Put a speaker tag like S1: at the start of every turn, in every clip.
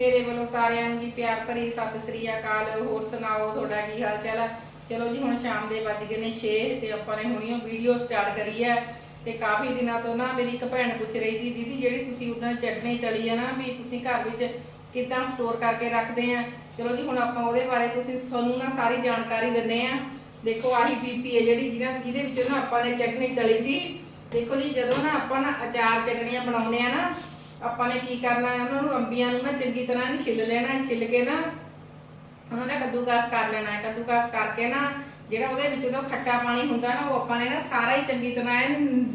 S1: ਮੇਰੇ ਵੱਲੋਂ ਸਾਰਿਆਂ ਨੂੰ ਜੀ ਪਿਆਰ ਭਰੀ ਸਤਿ ਸ੍ਰੀ ਅਕਾਲ। ਹੋਰ ਸੁਣਾਓ, ਤੁਹਾਡਾ ਕੀ ਹਾਲ ਚਾਲ ਹੈ ਚਲੋ ਜੀ, ਹੁਣ ਸ਼ਾਮ ਦੇ ਵੱਜ ਗਏ ਨੇ 6 ਤੇ ਆਪਾਂ ਨੇ ਹੁਣੀ ਉਹ ਵੀਡੀਓ ਸਟਾਰਟ ਕਰੀ ਹੈ ਤੇ ਕਾਫੀ ਦਿਨਾਂ ਤੋਂ ਨਾ ਮੇਰੀ ਇੱਕ ਭੈਣ ਪੁੱਛ ਰਹੀ ਸੀ, ਦੀਦੀ, ਜਿਹੜੀ ਤੁਸੀਂ ਉਦੋਂ ਚਟਨੀ ਤਲੀ ਹੈ ਨਾ ਵੀ ਤੁਸੀਂ ਘਰ ਵਿੱਚ ਕਿੱਦਾਂ ਸਟੋਰ ਕਰਕੇ ਰੱਖਦੇ ਆ? ਚਲੋ ਜੀ, ਹੁਣ ਆਪਾਂ ਉਹਦੇ ਬਾਰੇ ਤੁਸੀਂ ਤੁਹਾਨੂੰ ਨਾ ਸਾਰੀ ਜਾਣਕਾਰੀ ਦਿੰਨੇ ਆ। ਦੇਖੋ, ਆਹੀ ਬੀਪੀ ਹੈ ਜਿਹੜੀ ਜਿਹਨਾਂ ਜਿਹਦੇ ਵਿੱਚੋਂ ਨਾ ਆਪਾਂ ਨੇ ਚਟਨੀ ਤਲੀ ਦੀ ਦੇਖੋ ਜੀ, ਜਦੋਂ ਨਾ ਆਪਾਂ ਨਾ ਅਚਾਰ ਚਟਨੀਆਂ ਬਣਾਉਂਦੇ ਆ ਨਾ ਆਪਾਂ ਨੇ ਕੀ ਕਰਨਾ ਹੈ? ਉਹਨਾਂ ਨੂੰ ਅੰਬੀਆਂ ਨੂੰ ਨਾ ਚੰਗੀ ਤਰ੍ਹਾਂ ਇਹਨੂੰ ਛਿੱਲ ਲੈਣਾ, ਛਿੱਲ ਕੇ ਨਾ ਉਹਨਾਂ ਦਾ ਕੱਦੂਕਾਸ ਕਰ ਲੈਣਾ ਹੈ। ਕੱਦੂਕਾਸ ਕਰਕੇ ਨਾ ਜਿਹੜਾ ਉਹਦੇ ਵਿੱਚ ਤੋਂ ਖੱਟਾ ਪਾਣੀ ਹੁੰਦਾ ਨਾ, ਉਹ ਆਪਾਂ ਨੇ ਨਾ ਸਾਰਾ ਹੀ ਚੰਗੀ ਤਰ੍ਹਾਂ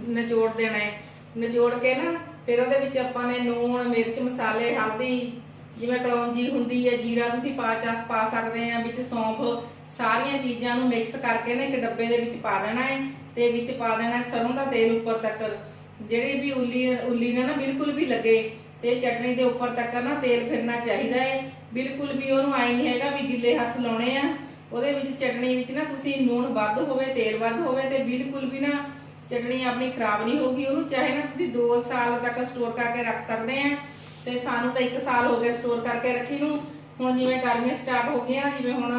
S1: ਨਿਚੋੜ ਦੇਣਾ ਹੈ। ਨਿਚੋੜ ਕੇ ਨਾ ਫਿਰ ਉਹਦੇ ਵਿੱਚ ਆਪਾਂ ਨੇ ਨੂਣ ਮਿਰਚ, ਮਸਾਲੇ, ਹਲਦੀ, ਜਿਵੇਂ ਕਲੌਂਜੀ ਹੁੰਦੀ ਹੈ, ਜੀਰਾ ਤੁਸੀਂ ਪਾ ਚਾ, ਪਾ ਸਕਦੇ ਆ ਵਿੱਚ ਸੌਂਫ, ਸਾਰੀਆਂ ਚੀਜ਼ਾਂ ਨੂੰ ਮਿਕਸ ਕਰਕੇ ਨਾ ਇੱਕ ਡੱਬੇ ਦੇ ਵਿੱਚ ਪਾ ਦੇਣਾ ਹੈ। ਤੇ ਵਿੱਚ ਪਾ ਦੇਣਾ ਸਰੋਂ ਦਾ ਤੇਲ ਉੱਪਰ ਤੱਕ। ਜਿਹੜੀ ਵੀ ਉੱਲੀ ਉੱਲੀ ਨਾ ਨਾ ਬਿਲਕੁਲ ਵੀ ਲੱਗੇ ਤੇ ਚਟਨੀ ਦੇ ਉੱਪਰ ਤੱਕ ਨਾ ਤੇਲ ਫਿਰਨਾ ਚਾਹੀਦਾ ਹੈ ਬਿਲਕੁਲ ਵੀ ਉਹਨੂੰ ਆਈ ਨਹੀਂ ਹੈਗਾ ਵੀ ਗਿੱਲੇ ਹੱਥ ਲਾਉਣੇ ਆ। ਉਹਦੇ ਵਿੱਚ ਚਟਨੀ ਵਿੱਚ ਨਾ ਤੁਸੀਂ ਨੂਣ ਵੱਧ ਹੋਵੇ, ਤੇਲ ਵੱਧ ਹੋਵੇ ਤੇ ਬਿਲਕੁਲ ਵੀ ਨਾ ਚਟਨੀ ਆਪਣੀ ਖਰਾਬ ਨਹੀਂ ਹੋਊਗੀ। ਉਹਨੂੰ ਚਾਹੇ ਨਾ ਤੁਸੀਂ 2 ਸਾਲ ਤੱਕ ਸਟੋਰ ਕਰਕੇ ਰੱਖ ਸਕਦੇ ਆ ਤੇ ਸਾਨੂੰ ਤਾਂ 1 ਸਾਲ ਹੋ ਗਿਆ ਸਟੋਰ ਕਰਕੇ ਰੱਖੀ ਨੂੰ। ਹੁਣ ਜਿਵੇਂ ਗਰਮੀਆਂ ਸਟਾਰਟ ਹੋ ਗਈਆਂ ਨਾ ਜਿਵੇਂ ਹੁਣ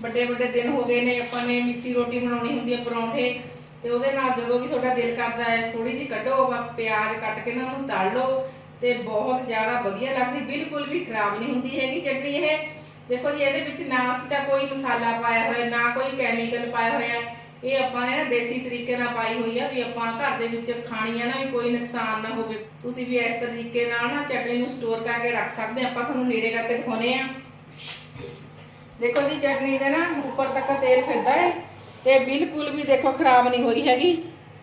S1: ਵੱਡੇ ਵੱਡੇ ਦਿਨ ਹੋ ਗਏ ਨੇ, ਆਪਾਂ ਨੇ ਮਿੱਸੀ ਰੋਟੀ ਬਣਾਉਣੀ ਹੁੰਦੀ ਹੈ ਪਰੌਂਠੇ। ਤੇ ਉਹਦੇ ਨਾਲ ਜਦੋਂ ਵੀ ਤੁਹਾਡਾ ਦਿਲ ਕਰਦਾ ਹੈ ਥੋੜੀ ਜਿਹੀ ਕੱਢੋ, ਬਸ ਪਿਆਜ਼ ਕੱਟ ਕੇ ਨਾ ਉਹਨੂੰ ਤਲ ਲਓ ਤੇ ਬਹੁਤ ਜ਼ਿਆਦਾ ਵਧੀਆ ਲੱਗਦੀ, ਬਿਲਕੁਲ ਵੀ ਖਰਾਬ ਨਹੀਂ ਹੁੰਦੀ ਹੈਗੀ ਚਟਨੀ ਇਹ। ਦੇਖੋ ਜੀ, ਇਹਦੇ ਵਿੱਚ ਨਾ ਅਸੀਂ ਤਾਂ ਕੋਈ ਮਸਾਲਾ ਪਾਇਆ ਹੋਇਆ, ਨਾ ਕੋਈ ਕੈਮੀਕਲ ਪਾਇਆ ਹੋਇਆ। ਇਹ ਆਪਾਂ ਨੇ ਨਾ ਦੇਸੀ ਤਰੀਕੇ ਨਾਲ ਪਾਈ ਹੋਈ ਆ ਵੀ ਆਪਾਂ ਘਰ ਦੇ ਵਿੱਚ ਖਾਣੀ ਆ ਨਾ ਵੀ ਕੋਈ ਨੁਕਸਾਨ ਨਾ ਹੋਵੇ। ਤੁਸੀਂ ਵੀ ਇਸ ਤਰੀਕੇ ਨਾਲ ਨਾ ਚਟਨੀ ਨੂੰ ਸਟੋਰ ਕਰਕੇ ਰੱਖ ਸਕਦੇ ਆ ਆਪਾਂ ਤੁਹਾਨੂੰ ਨੇੜੇ ਕਰਕੇ ਦਿਖਾਉਨੇ ਆ ਦੇਖੋ ਜੀ, ਚਟਨੀ ਦੇ ਨਾ ਉੱਪਰ ਤੱਕ ਤੇਲ ਫਿਰਦਾ ਹੈ। ਤੇ ਬਿਲਕੁਲ ਵੀ ਦੇਖੋ ਖਰਾਬ ਨਹੀਂ ਹੋਈ ਹੈਗੀ।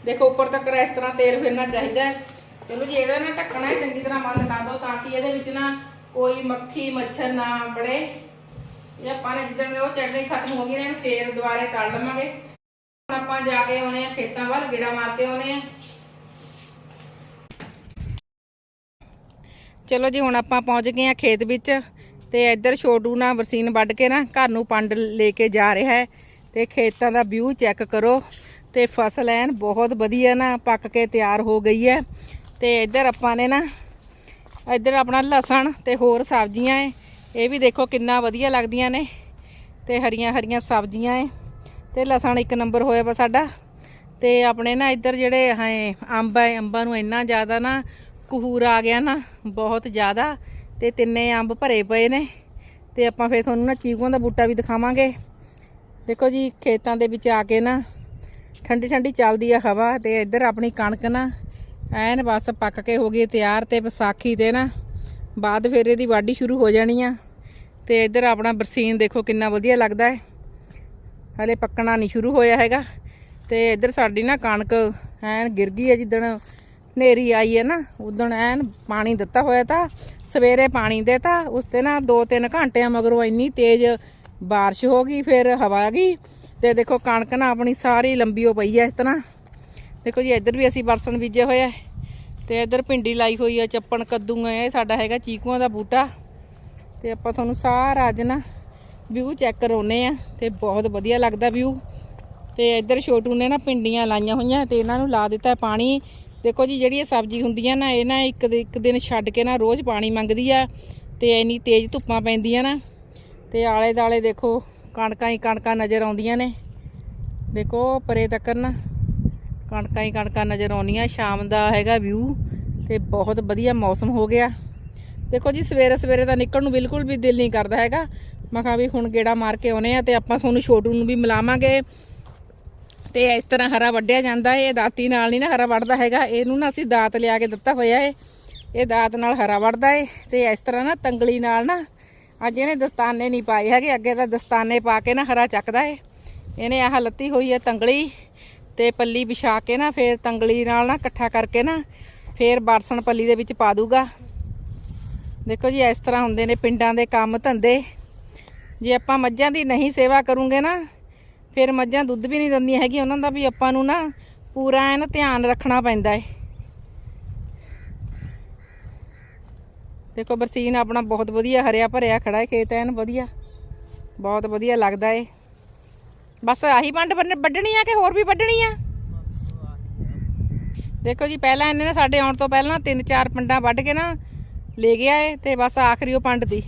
S1: ਦੇਖੋ ਉੱਪਰ ਤੱਕ ਇਸ ਤਰ੍ਹਾਂ ਤੇਲ ਫਿਰਨਾ ਚਾਹੀਦਾ ਹੈ। ਚਲੋ ਜੀ, ਇਹਦਾ ਨਾ ਢੱਕਣਾ ਚੰਗੀ ਤਰ੍ਹਾਂ ਬੰਦ ਕਰ ਦਿਓ ਤਾਂ ਕਿ ਇਹਦੇ ਵਿੱਚ ਨਾ ਕੋਈ ਮੱਖੀ, ਮੱਛਰ ਨਾ ਬੜੇ ਇਹ ਆਪਾਂ ਨੇ ਜਿੱਦਣ ਉਹ ਚਟਨੀ ਖਤਮ ਹੋ ਗਈ ਨਾ, ਫੇਰ ਦੁਬਾਰੇ ਤਲ ਲਵਾਂਗੇ। ਹੁਣ ਆਪਾਂ ਜਾ ਕੇ ਆਉਨੇ ਆ ਖੇਤਾਂ ਵੱਲ, ਗੇੜਾ ਮਾਰ ਕੇ ਆਉਨੇ ਆ। ਚਲੋ ਜੀ, ਹੁਣ ਆਪਾਂ ਪਹੁੰਚ ਗਏ ਆ ਖੇਤ ਵਿੱਚ ਤੇ ਇੱਧਰ ਛੋਟੂ ਨਾ ਬਰਸੀਨ ਵੱਢ ਕੇ ਨਾ ਘਰ ਨੂੰ ਪੰਡ ਲੈ ਕੇ ਜਾ ਰਿਹਾ ਹੈ। ਤੇ ਖੇਤਾਂ ਦਾ ਵਿਊ ਚੈੱਕ ਕਰੋ ਤੇ ਫਸਲ ਐਨ ਬਹੁਤ ਵਧੀਆ ਨਾ ਪੱਕ ਕੇ ਤਿਆਰ ਹੋ ਗਈ ਹੈ। ਤੇ ਇੱਧਰ ਆਪਾਂ ਨੇ ਨਾ, ਇੱਧਰ ਆਪਣਾ ਲਸਣ ਤੇ ਹੋਰ ਸਬਜ਼ੀਆਂ ਏ ਇਹ ਵੀ ਦੇਖੋ ਕਿੰਨਾ ਵਧੀਆ ਲੱਗਦੀਆਂ ਨੇ ਤੇ ਹਰੀਆਂ ਹਰੀਆਂ ਸਬਜ਼ੀਆਂ ਏ ਤੇ ਲਸਣ ਇੱਕ ਨੰਬਰ ਹੋਇਆ ਵਾ ਸਾਡਾ। ਤੇ ਆਪਣੇ ਨਾ ਇੱਧਰ ਜਿਹੜੇ ਹੈ ਅੰਬ ਹੈ ਅੰਬਾਂ ਨੂੰ ਇੰਨਾ ਜ਼ਿਆਦਾ ਨਾ ਕਹੂਰ ਆ ਗਿਆ ਨਾ, ਬਹੁਤ ਜ਼ਿਆਦਾ। ਤੇ ਤਿੰਨੇ ਅੰਬ ਭਰੇ ਪਏ ਨੇ। ਤੇ ਆਪਾਂ ਫੇਰ ਤੁਹਾਨੂੰ ਨਾ ਚੀਕੂਆਂ ਦਾ ਬੂਟਾ ਵੀ ਦਿਖਾਵਾਂਗੇ। ਦੇਖੋ ਜੀ, ਖੇਤਾਂ ਦੇ ਵਿੱਚ ਆ ਕੇ ਨਾ ਠੰਡੀ ਠੰਡੀ ਚੱਲਦੀ ਆ ਹਵਾ ਤੇ ਇੱਧਰ ਆਪਣੀ ਕਣਕ ਨਾ ਐਨ ਬਸ ਪੱਕ ਕੇ ਹੋ ਗਈ ਤਿਆਰ ਤੇ ਵਿਸਾਖੀ ਤੇ ਨਾ ਬਾਅਦ ਫਿਰ ਇਹਦੀ ਵਾਢੀ ਸ਼ੁਰੂ ਹੋ ਜਾਣੀ ਆ। ਤੇ ਇੱਧਰ ਆਪਣਾ ਬਰਸੀਨ ਦੇਖੋ ਕਿੰਨਾ ਵਧੀਆ ਲੱਗਦਾ ਹੈ। ਹਲੇ ਪੱਕਣਾ ਨਹੀਂ ਸ਼ੁਰੂ ਹੋਇਆ ਹੈਗਾ। ਤੇ ਇੱਧਰ ਸਾਡੀ ਨਾ ਕਣਕ ਐਨ ਗਿਰ ਗਈ ਹੈ ਜਿੱਦਣ ਹਨੇਰੀ ਆਈ ਹੈ ਨਾ ਉਦੋਂ ਐਨ ਪਾਣੀ ਦਿੱਤਾ ਹੋਇਆ ਤਾਂ, ਸਵੇਰੇ ਪਾਣੀ ਦੇਤਾ, ਉਸ ਤੇ ਨਾ 2-3 ਘੰਟਿਆਂ ਮਗਰੋਂ ਇੰਨੀ ਤੇਜ਼ ਬਾਰਿਸ਼ ਹੋ ਗਈ, ਫਿਰ ਹਵਾ ਗਈ ਤੇ ਦੇਖੋ ਕਣਕ ਨਾ ਆਪਣੀ ਸਾਰੀ ਲੰਬੀ ਹੋ ਪਈ ਹੈ ਇਸ ਤਰ੍ਹਾਂ। ਦੇਖੋ ਜੀ, ਇੱਧਰ ਵੀ ਅਸੀਂ ਬਰਸਨ ਬੀਜੇ ਹੋਏ ਆ ਤੇ ਇੱਧਰ ਭਿੰਡੀ ਲਾਈ ਹੋਈ ਹੈ ਚੱਪਣ, ਕੱਦੂ ਹੈ ਇਹ ਸਾਡਾ ਹੈਗਾ ਚੀਕੂਆਂ ਦਾ ਬੂਟਾ। ਤੇ ਆਪਾਂ ਤੁਹਾਨੂੰ ਸਾਰਾ ਅੱਜ ਨਾ ਵਿਊ ਚੈੱਕ ਕਰਾਉਨੇ ਆ ਤੇ ਬਹੁਤ ਵਧੀਆ ਲੱਗਦਾ ਵਿਊ। ਤੇ ਇੱਧਰ ਛੋਟੂ ਨੇ ਨਾ ਪਿੰਡੀਆਂ ਲਾਈਆਂ ਹੋਈਆਂ ਤੇ ਇਹਨਾਂ ਨੂੰ ਲਾ ਦਿੱਤਾ ਪਾਣੀ। ਦੇਖੋ ਜੀ, ਜਿਹੜੀ ਇਹ ਸਬਜ਼ੀ ਹੁੰਦੀਆਂ ਨਾ, ਇਹ ਨਾ ਇੱਕ ਇੱਕ ਦਿਨ ਛੱਡ ਕੇ ਨਾ ਰੋਜ਼ ਪਾਣੀ ਮੰਗਦੀ ਆ ਤੇ ਇੰਨੀ ਤੇਜ਼ ਧੁੱਪਾਂ ਪੈਂਦੀਆਂ ਨਾ। ਤੇ ਆਲੇ ਦਾਲੇ ਦੇਖੋ, ਕਣਕਾਂ ਹੀ ਕਣਕਾਂ ਨਜ਼ਰ ਆਉਂਦੀਆਂ ਨੇ। ਦੇਖੋ, ਪਰੇ ਤੱਕ ਨਾ ਕਣਕਾਂ ਹੀ ਕਣਕਾਂ ਨਜ਼ਰ ਆਉਂਦੀਆਂ। ਸ਼ਾਮ ਦਾ ਹੈਗਾ ਵਿਊ ਤੇ ਬਹੁਤ ਵਧੀਆ ਮੌਸਮ ਹੋ ਗਿਆ। ਦੇਖੋ ਜੀ, ਸਵੇਰੇ ਸਵੇਰੇ ਤਾਂ ਨਿਕਲਣ ਨੂੰ ਬਿਲਕੁਲ ਵੀ ਦਿਲ ਨਹੀਂ ਕਰਦਾ ਹੈਗਾ। ਮੈਂ ਕਿਹਾ ਵੀ ਹੁਣ ਗੇੜਾ ਮਾਰ ਕੇ ਆਉਨੇ ਆ ਤੇ ਆਪਾਂ ਤੁਹਾਨੂੰ ਛੋਟੂ ਨੂੰ ਵੀ ਮਿਲਾਵਾਂਗੇ। ਤੇ ਇਸ ਤਰ੍ਹਾਂ ਹਰਾ ਵੱਢਿਆ ਜਾਂਦਾ ਏ। ਇਹ ਦਾਤੀ ਨਾਲ ਨਹੀਂ ਨਾ ਹਰਾ ਵੱਢਦਾ ਹੈਗਾ। ਇਹਨੂੰ ਨਾ ਅਸੀਂ ਦਾਤ ਲਿਆ ਕੇ ਦਿੱਤਾ ਹੋਇਆ ਏ। ਇਹ ਦਾਤ ਨਾਲ ਹਰਾ ਵੱਢਦਾ ਏ। ਤੇ ਇਸ ਤਰ੍ਹਾਂ ਨਾ ਤੰਗਲੀ ਨਾਲ ਨਾ ਅੱਜ ਇਹਨੇ ਦਸਤਾਨੇ ਨਹੀਂ ਪਾਏ ਹੈਗੇ, ਅੱਗੇ ਤਾਂ ਦਸਤਾਨੇ ਪਾ ਕੇ ਨਾ ਹਰਾ ਚੱਕਦਾ ਏ। ਇਹਨੇ ਆਹ ਲੱਤੀ ਹੋਈ ਹੈ ਤੰਗਲੀ ਤੇ ਪੱਲੀ ਵਿਛਾ ਕੇ ਨਾ ਫੇਰ ਤੰਗਲੀ ਨਾਲ ਨਾ ਇਕੱਠਾ ਕਰਕੇ ਨਾ ਫੇਰ ਬਰਸਣ ਪੱਲੀ ਦੇ ਵਿੱਚ ਪਾ ਦੂਗਾ। ਦੇਖੋ ਜੀ, ਇਸ ਤਰ੍ਹਾਂ ਹੁੰਦੇ ਨੇ ਪਿੰਡਾਂ ਦੇ ਕੰਮ ਧੰਦੇ। ਜੇ ਆਪਾਂ ਮੱਝਾਂ ਦੀ ਨਹੀਂ ਸੇਵਾ ਕਰੂੰਗੇ ਨਾ, ਫਿਰ ਮੱਝਾਂ ਦੁੱਧ ਵੀ ਨਹੀਂ ਦਿੰਦੀਆਂ ਹੈਗੀਆਂ, ਉਹਨਾਂ ਦਾ ਵੀ ਆਪਾਂ ਨੂੰ ਨਾ ਪੂਰਾ ਐਨ ਧਿਆਨ ਰੱਖਣਾ ਪੈਂਦਾ ਏ। ਦੇਖੋ ਬਰਸੀਨ ਆਪਣਾ ਬਹੁਤ ਵਧੀਆ ਹਰਿਆ ਭਰਿਆ ਖੜਾ ਏ ਖੇਤ ਐਨ ਵਧੀਆ। ਬਹੁਤ ਵਧੀਆ ਲੱਗਦਾ ਏ। ਬਸ ਆਹੀ ਪੰਡ ਬੰਨ- ਵੱਢਣੀ ਆ ਕਿ ਹੋਰ ਵੀ ਵੱਢਣੀ ਆ? ਦੇਖੋ ਜੀ, ਪਹਿਲਾਂ ਇਹਨੇ ਨਾ ਸਾਡੇ ਆਉਣ ਤੋਂ ਪਹਿਲਾਂ ਤਿੰਨ ਚਾਰ ਪੰਡਾਂ ਵੱਢ ਕੇ ਨਾ ਲੈ ਗਿਆ ਏ ਤੇ ਬਸ ਆਖਰੀ ਉਹ ਪੰਡ ਦੀ।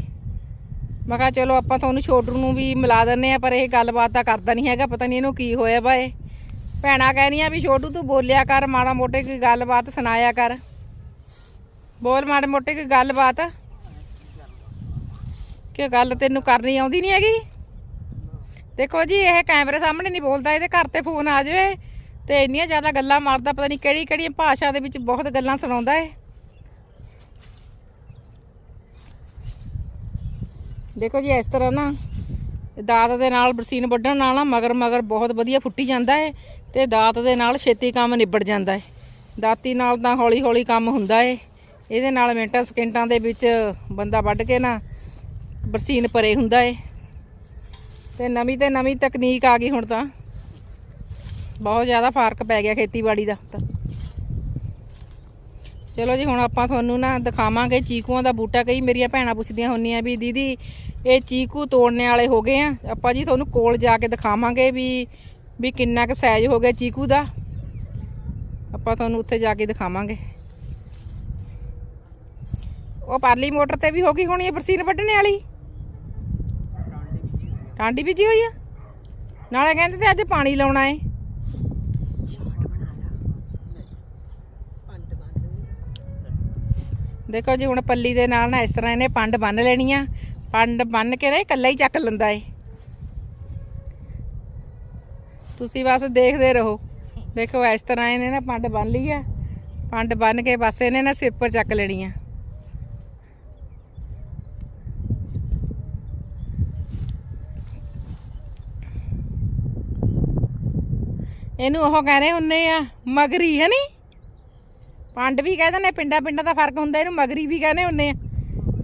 S1: ਮੈਂ ਕਿਹਾ ਚਲੋ ਆਪਾਂ ਤੁਹਾਨੂੰ ਛੋਟੂ ਨੂੰ ਵੀ ਮਿਲਾ ਦਿੰਨੇ ਆ ਪਰ ਇਹ ਗੱਲਬਾਤ ਤਾਂ ਕਰਦਾ ਨਹੀਂ ਹੈਗਾ, ਪਤਾ ਨਹੀਂ ਇਹਨੂੰ ਕੀ ਹੋਇਆ ਵਾ ਇਹ। ਭੈਣਾ ਕਹਿਨੀਆਂ ਵੀ ਛੋਟੂ ਤੂੰ ਬੋਲਿਆ ਕਰ, ਮਾੜਾ ਮੋਟੇ ਕੋਈ ਗੱਲਬਾਤ ਸੁਣਾਇਆ ਕਰ। ਬੋਲ ਮਾੜੇ ਮੋਟੇ ਕੋਈ ਗੱਲਬਾਤ? ਕਿ ਗੱਲ ਤੈਨੂੰ ਕਰਨੀ ਆਉਂਦੀ ਨਹੀਂ ਹੈਗੀ? ਦੇਖੋ ਜੀ, ਇਹ ਕੈਮਰੇ ਸਾਹਮਣੇ ਨਹੀਂ ਬੋਲਦਾ, ਇਹਦੇ ਘਰ ਤੇ ਫੋਨ ਆ ਜਾਵੇ ਤੇ ਇੰਨੀਆਂ ਜ਼ਿਆਦਾ ਗੱਲਾਂ ਮਾਰਦਾ, ਪਤਾ ਨਹੀਂ ਕਿਹੜੀ ਕਿਹੜੀਆਂ ਭਾਸ਼ਾ ਦੇ ਵਿੱਚ ਬਹੁਤ ਗੱਲਾਂ ਸੁਣਾਉਂਦਾ ਏ। ਦੇਖੋ ਜੀ, ਇਸ ਤਰ੍ਹਾਂ ਨਾ ਦਾਤ ਦੇ ਨਾਲ ਬਰਸੀਨ ਵੱਢਣ ਨਾਲ ਨਾ ਮਗਰ ਮਗਰ ਬਹੁਤ ਵਧੀਆ ਫੁੱਟੀ ਜਾਂਦਾ ਹੈ ਤੇ ਦਾਤ ਦੇ ਨਾਲ ਛੇਤੀ ਕੰਮ ਨਿਬੜ ਜਾਂਦਾ ਹੈ ਦਾਤੀ ਨਾਲ ਤਾਂ ਹੌਲੀ ਹੌਲੀ ਕੰਮ ਹੁੰਦਾ ਏ। ਇਹਦੇ ਨਾਲ ਮਿੰਟਾਂ ਸਕਿੰਟਾਂ ਦੇ ਵਿੱਚ ਬੰਦਾ ਵੱਢ ਕੇ ਨਾ ਬਰਸੀਨ ਪਰੇ ਹੁੰਦਾ ਏ। ਤੇ ਨਵੀਂ ਤੇ ਨਵੀਂ ਤਕਨੀਕ ਆ ਗਈ ਹੁਣ ਤਾਂ। ਬਹੁਤ ਜ਼ਿਆਦਾ ਫ਼ਰਕ ਪੈ ਗਿਆ ਖੇਤੀਬਾੜੀ ਦਾ ਤਾਂ। ਚਲੋ ਜੀ, ਹੁਣ ਆਪਾਂ ਤੁਹਾਨੂੰ ਨਾ ਦਿਖਾਵਾਂਗੇ ਚੀਕੂਆਂ ਦਾ ਬੂਟਾ। ਕਈ ਮੇਰੀਆਂ ਭੈਣਾਂ ਪੁੱਛਦੀਆਂ ਹੁੰਦੀਆਂ ਵੀ, ਦੀਦੀ, ਇਹ ਚੀਕੂ ਤੋੜਨੇ ਵਾਲੇ ਹੋ ਗਏ ਆ? ਆਪਾਂ ਜੀ ਤੁਹਾਨੂੰ ਕੋਲ ਜਾ ਕੇ ਦਿਖਾਵਾਂਗੇ ਵੀ ਵੀ ਕਿੰਨਾ ਕੁ ਸਾਈਜ਼ ਹੋ ਗਿਆ ਚੀਕੂ ਦਾ। ਆਪਾਂ ਤੁਹਾਨੂੰ ਉੱਥੇ ਜਾ ਕੇ ਦਿਖਾਵਾਂਗੇ। ਉਹ ਪਾਰਲੀ ਮੋਟਰ ਤੇ ਵੀ ਹੋ ਗਈ ਹੋਣੀ ਹੈ ਬਰਸੀਨ ਵੱਢਣੇ ਵਾਲੀ? ਟਾਂਡੀ ਬੀਜੀ ਹੋਈ ਆ। ਨਾਲੇ ਕਹਿੰਦੇ ਤੇ ਅੱਜ ਪਾਣੀ ਲਾਉਣਾ ਏ। ਦੇਖੋ ਜੀ, ਹੁਣ ਪੱਲੀ ਦੇ ਨਾਲ ਨਾ ਇਸ ਤਰ੍ਹਾਂ ਇਹਨੇ ਪੰਡ ਬੰਨ ਲੈਣੀ ਆ। ਪੰਡ ਬੰਨ ਕੇ ਨਾ ਇਕੱਲਾ ਹੀ ਚੱਕ ਲੈਂਦਾ ਏ। ਤੁਸੀਂ ਬਸ ਦੇਖਦੇ ਰਹੋ। ਦੇਖੋ, ਇਸ ਤਰ੍ਹਾਂ ਇਹਨੇ ਨਾ ਪੰਡ ਬੰਨ ਲਈ ਆ। ਪੰਡ ਬੰਨ ਕੇ ਬਸ ਇਹਨੇ ਨਾ ਸਿਰ ਪਰ ਚੱਕ ਲੈਣੀ ਆ। ਇਹਨੂੰ ਉਹ ਕਹਿੰਦੇ ਹੁੰਨੇ ਆ, ਮਗਰੀ ਹੈ ਨਹੀਂ ਪੰਡ ਵੀ ਕਹਿੰਦੇ ਨੇ ਪਿੰਡਾਂ ਪਿੰਡਾਂ ਦਾ ਫ਼ਰਕ ਹੁੰਦਾ, ਇਹਨੂੰ ਮਗਰੀ ਵੀ ਕਹਿੰਦੇ ਹੁੰਨੇ ਆ।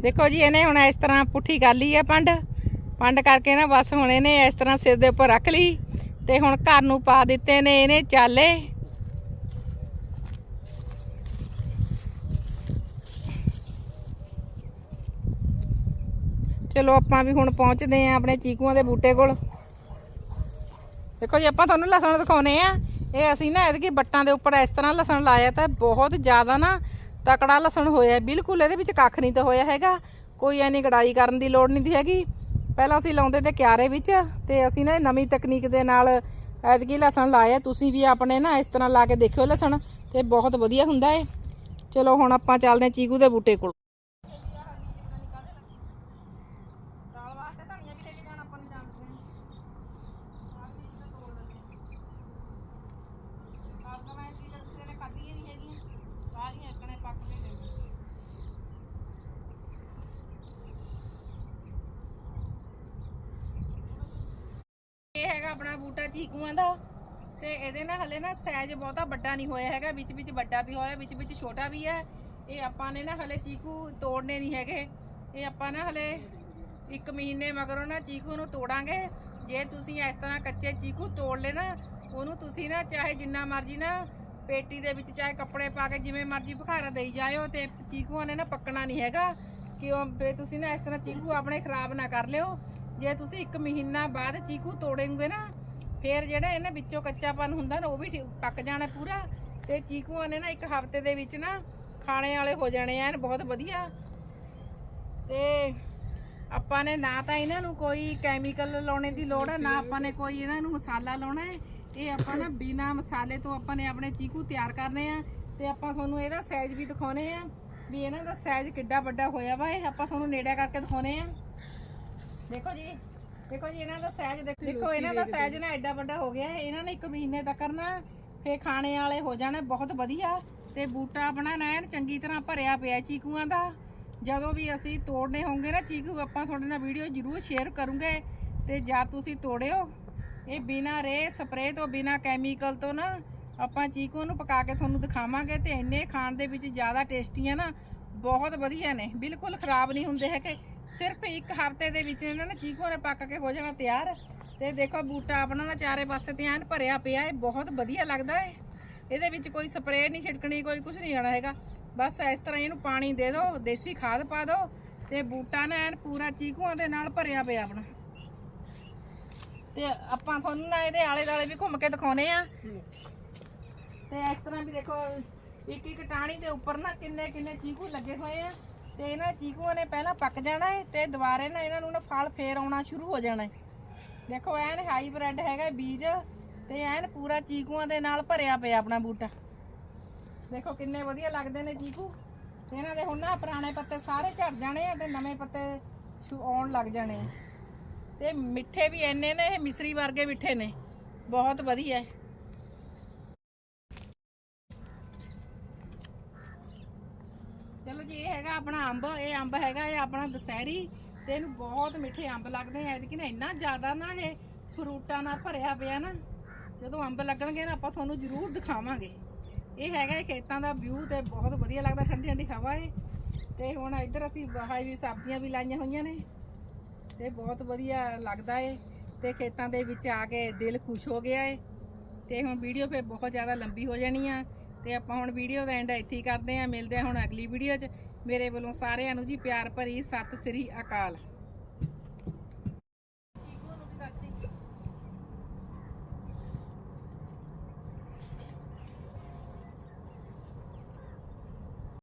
S1: ਦੇਖੋ ਜੀ, ਇਹਨੇ ਹੁਣ ਇਸ ਤਰ੍ਹਾਂ ਪੁੱਠੀ ਕਰ ਲਈ ਆ ਪੰਡ। ਪੰਡ ਕਰਕੇ ਨਾ ਬਸ ਹੁਣ ਇਹਨੇ ਇਸ ਤਰ੍ਹਾਂ ਸਿਰ ਦੇ ਉੱਪਰ ਰੱਖ ਲਈ ਤੇ ਹੁਣ ਘਰ ਨੂੰ ਪਾ ਦਿੱਤੇ ਨੇ ਇਹਨੇ ਚਾਲੇ। ਚਲੋ ਆਪਾਂ ਵੀ ਹੁਣ ਪਹੁੰਚਦੇ ਆਂ ਆਪਣੇ ਚੀਕੂਆਂ ਦੇ ਬੂਟੇ ਕੋਲ। ਦੇਖੋ ਜੀ, ਆਪਾਂ ਤੁਹਾਨੂੰ ਲਸਣ ਦਿਖਾਉਨੇ ਆ। ਇਹ ਅਸੀਂ ਨਾ ਇਹਦੇ ਬੱਟਾਂ ਦੇ ਉੱਪਰ ਇਸ ਤਰ੍ਹਾਂ ਲਸਣ ਲਾਇਆ ਤਾਂ ਬਹੁਤ ਜ਼ਿਆਦਾ ਨਾ ਤਕੜਾ ਲਸਣ ਹੋਇਆ ਬਿਲਕੁਲ ਇਹਦੇ ਵਿੱਚ ਕੱਖ ਨਹੀਂ ਤਾਂ ਹੋਇਆ ਹੈਗਾ। ਕੋਈ ਐਨੀ ਕਢਾਈ ਕਰਨ ਦੀ ਲੋੜ ਨਹੀਂ ਦੀ ਹੈਗੀ। ਪਹਿਲਾਂ ਅਸੀਂ ਲਾਉਂਦੇ ਤੇ ਕਿਆਰੇ ਵਿੱਚ ਤੇ ਅਸੀਂ ਨਾ ਨਵੀਂ ਤਕਨੀਕ ਦੇ ਨਾਲ ਐਤਕੀ ਲਸਣ ਲਾਇਆ। ਤੁਸੀਂ ਵੀ ਆਪਣੇ ਨਾ ਇਸ ਤਰ੍ਹਾਂ ਲਾ ਕੇ ਦੇਖਿਓ ਲਸਣ ਤੇ ਬਹੁਤ ਵਧੀਆ ਹੁੰਦਾ ਏ ਚਲੋ ਹੁਣ ਆਪਾਂ ਚੱਲਦੇ ਹਾਂ ਚੀਕੂ ਦੇ ਬੂਟੇ ਕੋਲ ਦਾਲ ਵਾਸਤੇ ਧਨੀਆ ਵੀ ਲੈ ਕੇ ਜਾਣਾ ਆਪਾਂ ਨੂੰ ਜਾਣਦੇ ਹਾਂ ਤਾਂ ਮੈਂ ਕੀ ਕਰਦੇ ਨੇ ਖਾਧੀ ਹੀ ਨਹੀਂ ਹੈਗੀਆਂ ਸਾਰੀਆਂ ਇੱਕਣੇ ਪੱਕ ਕੇ ਗਈਆਂ ਇਹ ਹੈਗਾ ਆਪਣਾ ਬੂਟਾ ਚੀਕੂਆਂ ਦਾ। ਤੇ ਇਹਦੇ ਨਾਲ ਹਲੇ ਨਾ ਸਾਈਜ਼ ਬਹੁਤਾ ਵੱਡਾ ਨਹੀਂ ਹੋਇਆ ਹੈਗਾ, ਵਿੱਚ ਵਿੱਚ ਵੱਡਾ ਵੀ ਹੋਇਆ, ਵਿੱਚ ਵਿੱਚ ਛੋਟਾ ਵੀ ਹੈ। ਇਹ ਆਪਾਂ ਨੇ ਨਾ ਹਲੇ ਚੀਕੂ ਤੋੜਨੇ ਨਹੀਂ ਹੈਗੇ। ਇਹ ਆਪਾਂ ਨਾ ਹਲੇ ਇੱਕ ਮਹੀਨੇ ਮਗਰੋਂ ਨਾ ਚੀਕੂ ਨੂੰ ਤੋੜਾਂਗੇ। ਜੇ ਤੁਸੀਂ ਇਸ ਤਰ੍ਹਾਂ ਕੱਚੇ ਚੀਕੂ ਤੋੜ ਲੈ ਨਾ, ਉਹਨੂੰ ਤੁਸੀਂ ਨਾ ਚਾਹੇ ਜਿੰਨਾ ਮਰਜ਼ੀ ਨਾ ਪੇਟੀ ਦੇ ਵਿੱਚ ਚਾਹੇ ਕੱਪੜੇ ਪਾ ਕੇ ਜਿਵੇਂ ਮਰਜ਼ੀ ਬੁਖਾਰਾ ਦੇਈ ਜਾਇਓ ਤੇ ਚੀਕੂਆਂ ਨੇ ਨਾ ਪੱਕਣਾ ਨਹੀਂ ਹੈਗਾ। ਕਿਉਂ? ਤੁਸੀਂ ਨਾ ਇਸ ਤਰ੍ਹਾਂ ਚੀਕੂ ਆਪਣੇ ਖਰਾਬ ਨਾ ਕਰ ਲਿਓ। ਜੇ ਤੁਸੀਂ ਇੱਕ ਮਹੀਨਾ ਬਾਅਦ ਚੀਕੂ ਤੋੜेंगे ਨਾ, ਫਿਰ ਜਿਹੜਾ ਇਹਨਾਂ ਵਿੱਚੋਂ ਕੱਚਾਪਨ ਹੁੰਦਾ ਨਾ, ਉਹ ਵੀ ਠੀ- ਪੱਕ ਜਾਣਾ ਪੂਰਾ। ਤੇ ਚੀਕੂਆਂ ਨੇ ਨਾ ਇੱਕ ਹਫ਼ਤੇ ਦੇ ਵਿੱਚ ਨਾ ਖਾਣੇ ਵਾਲੇ ਹੋ ਜਾਣੇ ਐਨ, ਬਹੁਤ ਵਧੀਆ। ਤੇ ਆਪਾਂ ਨੇ ਨਾ ਤਾਂ ਇਹਨਾਂ ਨੂੰ ਕੋਈ ਕੈਮੀਕਲ ਲਾਉਣੇ ਦੀ ਲੋੜ ਆ, ਨਾ ਆਪਾਂ ਨੇ ਕੋਈ ਇਹਨਾਂ ਨੂੰ ਮਸਾਲਾ ਲਾਉਣਾ ਹੈ ਇਹ ਆਪਾਂ ਨਾ ਬਿਨਾ ਮਸਾਲੇ ਤੋਂ ਆਪਾਂ ਨੇ ਆਪਣੇ ਚੀਕੂ ਤਿਆਰ ਕਰਨੇ ਆ। ਤੇ ਆਪਾਂ ਤੁਹਾਨੂੰ ਇਹਦਾ ਸਾਈਜ਼ ਵੀ ਦਿਖਾਉਨੇ ਆ, ਵੀ ਇਹਨਾਂ ਦਾ ਸਾਈਜ਼ ਕਿੱਡਾ ਵੱਡਾ ਹੋਇਆ ਵਾ, ਇਹ ਆਪਾਂ ਤੁਹਾਨੂੰ ਨੇੜੇ ਕਰਕੇ ਦਿਖਾਉਨੇ ਆ। ਦੇਖੋ ਜੀ ਦੇਖੋ ਜੀ, ਇਹਨਾਂ ਦਾ ਸਾਈਜ਼ ਦੇਖੋ, ਇਹਨਾਂ ਦਾ ਸਾਈਜ਼ ਨਾ ਐਡਾ ਵੱਡਾ ਹੋ ਗਿਆ ਹੈ। ਇਹਨਾਂ ਨੇ ਇੱਕ ਮਹੀਨੇ ਤੱਕ ਨਾ ਫੇ ਖਾਣੇ ਵਾਲੇ ਹੋ ਜਾਣੇ, ਬਹੁਤ ਵਧੀਆ। ਤੇ ਬੂਟਾ ਆਪਣਾ ਨਾ ਚੰਗੀ ਤਰ੍ਹਾਂ ਭਰਿਆ ਪਿਆ ਚੀਕੂਆਂ ਦਾ। ਜਦੋਂ ਵੀ ਅਸੀਂ ਤੋੜਨੇ ਹੋਣਗੇ ਨਾ ਚੀਕੂ, ਆਪਾਂ ਤੁਹਾਡੇ ਨਾਲ ਵੀਡੀਓ ਜ਼ਰੂਰ ਸ਼ੇਅਰ ਕਰੂੰਗੇ। ਤੇ ਜਾਂ ਤੁਸੀਂ ਤੋੜਿਓ। ਇਹ ਬਿਨਾ ਰੇ ਸਪਰੇਅ ਤੋਂ, ਬਿਨਾ ਕੈਮੀਕਲ ਤੋਂ ਨਾ ਆਪਾਂ ਚੀਕੂ ਨੂੰ ਪਕਾ ਕੇ ਤੁਹਾਨੂੰ ਦਿਖਾਵਾਂਗੇ ਤੇ ਇੰਨੇ ਖਾਣ ਦੇ ਵਿੱਚ ਜ਼ਿਆਦਾ ਟੇਸਟੀ ਆ ਨਾ, ਬਹੁਤ ਵਧੀਆ ਨੇ। ਬਿਲਕੁਲ ਖਰਾਬ ਨਹੀਂ ਹੁੰਦੇ ਹੈਗੇ। ਸਿਰਫ ਇੱਕ ਹਫ਼ਤੇ ਦੇ ਵਿੱਚ ਇਹਨਾਂ ਨੇ ਚੀਕੂ ਨੇ ਪੱਕ ਕੇ ਹੋ ਜਾਣਾ ਤਿਆਰ। ਤੇ ਦੇਖੋ ਬੂਟਾ ਆਪਣਾ ਨਾ ਚਾਰੇ ਪਾਸੇ ਤੇ ਐਨ ਭਰਿਆ ਪਿਆ ਹੈ ਬਹੁਤ ਵਧੀਆ ਲੱਗਦਾ ਹੈ ਇਹਦੇ ਵਿੱਚ ਕੋਈ ਸਪਰੇਅ ਨਹੀਂ ਛਿੜਕਣੀ, ਕੋਈ ਕੁਝ ਨਹੀਂ ਆਣਾ ਹੈਗਾ। ਬਸ ਇਸ ਤਰ੍ਹਾਂ ਇਹਨੂੰ ਪਾਣੀ ਦੇ ਦਿਓ ਦੇਸੀ ਖਾਦ ਪਾ ਦਿਓ ਤੇ ਬੂਟਾ ਨਾ ਐਨ ਪੂਰਾ ਚੀਕੂਆਂ ਦੇ ਨਾਲ ਭਰਿਆ ਪਿਆ ਆਪਣਾ। ਤੇ ਆਪਾਂ ਤੁਹਾਨੂੰ ਨਾ ਇਹਦੇ ਆਲੇ ਦਾਲੇ ਵੀ ਘੁੰਮ ਕੇ ਦਿਖਾਉਨੇ ਆ। ਤੇ ਇਸ ਤਰ੍ਹਾਂ ਵੀ ਦੇਖੋ ਇੱਕ ਇੱਕ ਟਾਣੀ ਦੇ ਉੱਪਰ ਨਾ ਕਿੰਨੇ ਕਿੰਨੇ ਚੀਕੂ ਲੱਗੇ ਹੋਏ ਆ। ਤੇ ਇਹਨਾਂ ਚੀਕੂਆਂ ਨੇ ਪਹਿਲਾਂ ਪੱਕ ਜਾਣਾ ਹੈ ਤੇ ਦੁਬਾਰੇ ਨਾ ਇਹਨਾਂ ਨੂੰ ਨਾ ਫਲ ਫੇਰ ਆਉਣਾ ਸ਼ੁਰੂ ਹੋ ਜਾਣਾ ਹੈ ਦੇਖੋ, ਐਨ ਹਾਈਬ੍ਰਿਡ ਹੈਗਾ ਬੀਜ ਤੇ ਐਨ ਪੂਰਾ ਚੀਕੂਆਂ ਦੇ ਨਾਲ ਭਰਿਆ ਪਿਆ ਆਪਣਾ ਬੂਟਾ। ਦੇਖੋ, ਕਿੰਨੇ ਵਧੀਆ ਲੱਗਦੇ ਨੇ ਚੀਕੂ। ਤੇ ਇਹਨਾਂ ਦੇ ਹੁਣ ਨਾ ਪੁਰਾਣੇ ਪੱਤੇ ਸਾਰੇ ਝੜ ਜਾਣੇ ਆ ਤੇ ਨਵੇਂ ਪੱਤੇ ਸ਼ੁ- ਆਉਣ ਲੱਗ ਜਾਣੇ ਆ। ਤੇ ਮਿੱਠੇ ਵੀ ਇੰਨੇ ਨੇ, ਇਹ ਮਿਸਰੀ ਵਰਗੇ ਮਿੱਠੇ ਨੇ। ਬਹੁਤ ਵਧੀਆ ਹੈ ਚਲੋ ਜੀ ਇਹ ਹੈਗਾ ਆਪਣਾ ਅੰਬ, ਇਹ ਅੰਬ ਹੈਗਾ, ਇਹ ਆਪਣਾ ਦਸਹਿਰੀ ਤੇ ਇਹਨੂੰ ਬਹੁਤ ਮਿੱਠੇ ਅੰਬ ਲੱਗਦੇ ਆ। ਐਤਕੀ ਨਾ ਇੰਨਾ ਜ਼ਿਆਦਾ ਨਾ ਇਹ ਫਰੂਟਾਂ ਨਾਲ ਭਰਿਆ ਪਿਆ ਨਾ, ਜਦੋਂ ਅੰਬ ਲੱਗਣਗੇ ਨਾ ਆਪਾਂ ਤੁਹਾਨੂੰ ਜ਼ਰੂਰ ਦਿਖਾਵਾਂਗੇ। ਇਹ ਹੈਗਾ ਇਹ ਖੇਤਾਂ ਦਾ ਵਿਊ ਤੇ ਬਹੁਤ ਵਧੀਆ ਲੱਗਦਾ, ਠੰਡੀ ਠੰਡੀ ਹਵਾ ਏ। ਤੇ ਹੁਣ ਇੱਧਰ ਅਸੀਂ ਬਾਹਰ ਵੀ ਸਬਜ਼ੀਆਂ ਵੀ ਲਾਈਆਂ ਹੋਈਆਂ ਨੇ, ਤੇ ਬਹੁਤ ਵਧੀਆ ਲੱਗਦਾ ਏ। ਤੇ ਖੇਤਾਂ ਦੇ ਵਿੱਚ ਆ ਕੇ ਦਿਲ ਖੁਸ਼ ਹੋ ਗਿਆ ਏ। ਤੇ ਹੁਣ ਵੀਡੀਓ ਫੇ ਬਹੁਤ ਜ਼ਿਆਦਾ ਲੰਬੀ ਹੋ ਜਾਣੀ ਆ। ਤੇ ਆਪਾਂ ਹੁਣ ਵੀਡੀਓ ਦਾ ਐਂਡ ਇੱਥੇ ਹੀ ਕਰਦੇ ਆ ਮਿਲਦੇ ਆ ਹੁਣ ਅਗਲੀ ਵੀਡੀਓ 'ਚ। ਮੇਰੇ ਵੱਲੋਂ ਸਾਰਿਆਂ ਨੂੰ ਜੀ ਪਿਆਰ ਭਰੀ ਸਤਿ ਸ੍ਰੀ ਅਕਾਲ।